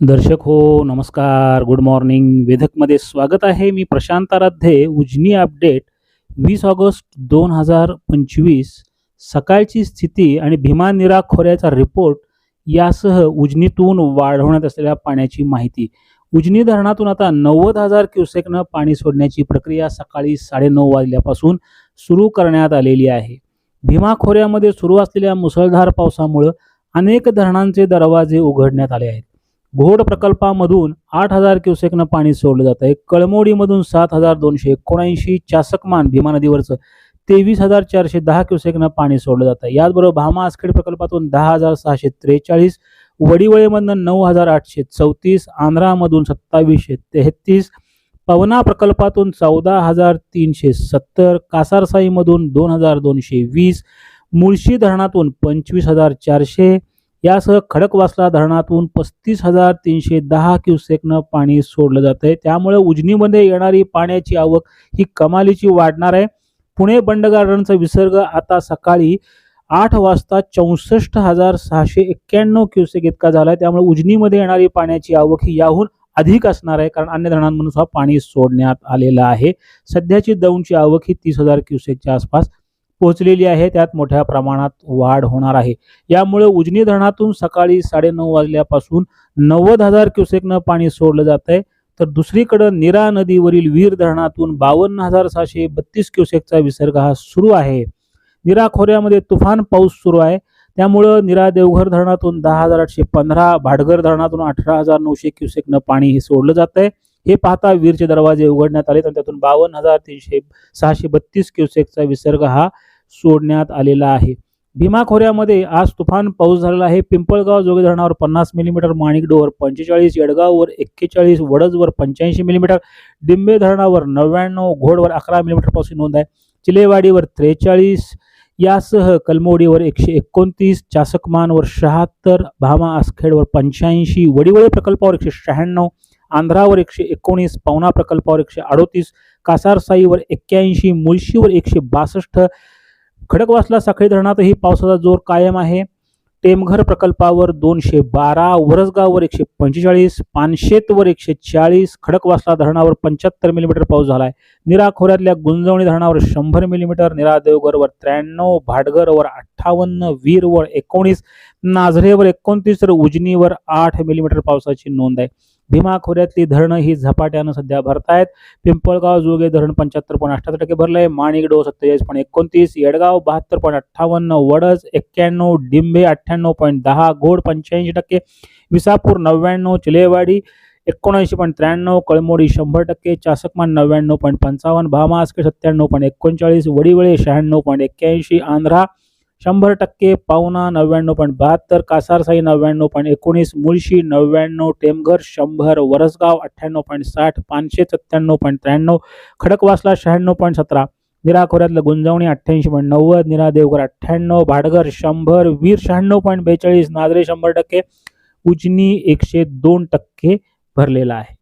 दर्शक हो नमस्कार. गुड मॉर्निंग वेधकमध्ये स्वागत आहे. मी प्रशांत आराध्ये. उजनी अपडेट. वीस ऑगस्ट दोन हजार पंचवीस. सकाळची स्थिती आणि भीमा निरा खोऱ्याचा रिपोर्ट यासह उजनीतून वाढवण्यात असलेल्या पाण्याची माहिती. उजनी धरणातून आता नव्वद हजार क्युसेकनं पाणी सोडण्याची प्रक्रिया सकाळी साडेनऊ वाजल्यापासून सुरू करण्यात आलेली आहे. भीमा खोऱ्यामध्ये सुरू असलेल्या मुसळधार पावसामुळं अनेक धरणांचे दरवाजे उघडण्यात आले आहेत. घोड प्रकल्पामधून आठ हजार क्युसेकनं पाणी सोडलं जात. आहे कळमोडीमधून सात हजार दोनशे एकोणऐंशी चासकमान भीमा नदीवरचं तेवीस हजार चारशे दहा क्युसेकनं पाणी सोडलं जात. आहे याचबरोबर भामा आसखेड प्रकल्पातून दहा हजार सहाशे त्रेचाळीस वडिवळेमधनं नऊ हजार आठशे चौतीस आंध्रामधून सत्तावीसशे तेहतीस पवना प्रकल्पातून चौदा हजार तीनशे सत्तर कासारसाईमधून दोन हजार दोनशे वीस मुळशी धरणातून पंचवीस हजार चारशे यासह खडकवासला धरणातून पस्तीस हजार तीनशे दहा क्युसेकनं पाणी सोडलं जातं आहे त्यामुळे उजनीमध्ये येणारी पाण्याची आवक ही कमालीची वाढणार आहे. पुणे बंडगार्डनचा विसर्ग आता सकाळी आठ वाजता चौसष्ट हजार सहाशे एक्क्याण्णव क्युसेक इतका झाला आहे त्यामुळे उजनीमध्ये येणारी पाण्याची आवक ही याहून अधिक असणार आहे कारण अन्य धरणांमधून सुद्धा पाणी सोडण्यात आलेलं आहे. सध्याची दौंडची आवक ही तीस हजार क्युसेकच्या आसपास पोहोचलेली आहे. त्यात मोठ्या प्रमाणात वाढ होणार आहे. यामुळे उजनी धरणातून सकाळी साडेनऊ वाजल्यापासून नव्वद हजार क्युसेकनं पाणी सोडलं जात आहे. तर दुसरीकडं निरा नदीवरील वीर धरणातून बावन्न हजार सहाशे बत्तीस क्युसेकचा विसर्ग हा सुरू आहे. निरा खोऱ्यामध्ये तुफान पाऊस सुरू आहे. त्यामुळं निरा देवघर धरणातून दहा हजार आठशे पंधरा भाडघर धरणातून अठरा हजार नऊशे क्युसेकनं पाणी हे सोडलं जात आहे. हे पाहता वीरचे दरवाजे उघडण्यात आले आणि त्यातून बावन्न हजार तीनशे सहाशे बत्तीस क्युसेकचा विसर्ग हा सोडण्यात आलेला आहे. भीमा खोऱ्यामध्ये आज तुफान पाऊस झालेला आहे. पिंपळगाव जोगे धरणावर पन्नास मिलीमीटर माणिकडोवर पंचेचाळीस येडगाववर एक्केचाळीस वडजवर पंच्याऐंशी मिलीमीटर डिंबे धरणावर नव्याण्णव घोडवर अकरा मिलीमीटर नोंद आहे. चिलेवाडीवर त्रेचाळीस यासह कलमोडीवर एकशे एकोणतीस चासकमानवर शहात्तर भामा आसखेडवर पंच्याऐंशी वडिवळे प्रकल्पावर एकशे शहाण्णव आंध्रावर एकशे एकोणीस पवना प्रकल्पावर एकशे अडोतीस कासारसाईवर एक्क्याऐंशी मुळशीवर एकशे बासष्ट. खडकवासला साखळी धरणातही पावसाचा जोर कायम आहे. टेमघर प्रकल्पावर दोनशे बारा वरसगाववर एकशे पंचेचाळीस पानशेतवर एकशे चाळीस खडकवासला धरणावर पंच्याहत्तर मिलीमीटर पाऊस झाला आहे निरा खोऱ्यातल्या गुंजवणी धरणावर शंभर मिलीमीटर निरा देवघरवर त्र्याण्णव भाटघरवर अठ्ठावन्न वीरवर एकोणीस नाझरेवर एकोणतीस तर उजनीवर आठ मिलीमीटर पावसाची नोंद आहे. भीमा खोऱ्यातली धरणं ही झपाट्यानं सध्या भरतायत. पिंपळगाव जोगे धरण पंच्याहत्तर पॉईंट अठ्ठ्याहत्तर टक्के भरलंय. माणिकडो सत्तेचाळीस पॉईंट एकोणतीस. येडगाव बहात्तर पॉईंट अठ्ठावन्न. वडज एक्क्याण्णव. डिंबे अठ्ठ्याण्णव पॉईंट दहा. घोड पंच्याऐंशी टक्के. विसापूर नव्याण्णव. चिलेवाडी एकोणऐंशी पॉईंट त्र्याण्णव. कळमोडी शंभर टक्के. चासकमान नव्याण्णव पॉईंट पंचावन्न. भामास्के सत्त्याण्णव पॉईंट एकोणचाळीस. वडिवळे शहाण्णव पॉईंट एक्क्याऐंशी. आंध्रा शंभर टक्के पावना नव्याण्णव पॉईंट बहात्तर कासारसाई नव्याण्णव पॉईंट एकोणीस मुळशी नव्याण्णव टेमघर शंभर वरसगाव अठ्ठ्याण्णव पॉईंट साठ पाचशे सत्त्याण्णव पॉईंट त्र्याण्णव खडकवासला शहाण्णव पॉईंट सतरा निरा खोऱ्यातलं गुंजवणी अठ्ठ्याऐंशी पॉईंट नव्वद निरा देवघर अठ्ठ्याण्णव भाडघर शंभर वीर शहाण्णव पॉईंट बेचाळीस नादरे शंभर टक्के उजनी एकशे दोन टक्के भरलेला आहे.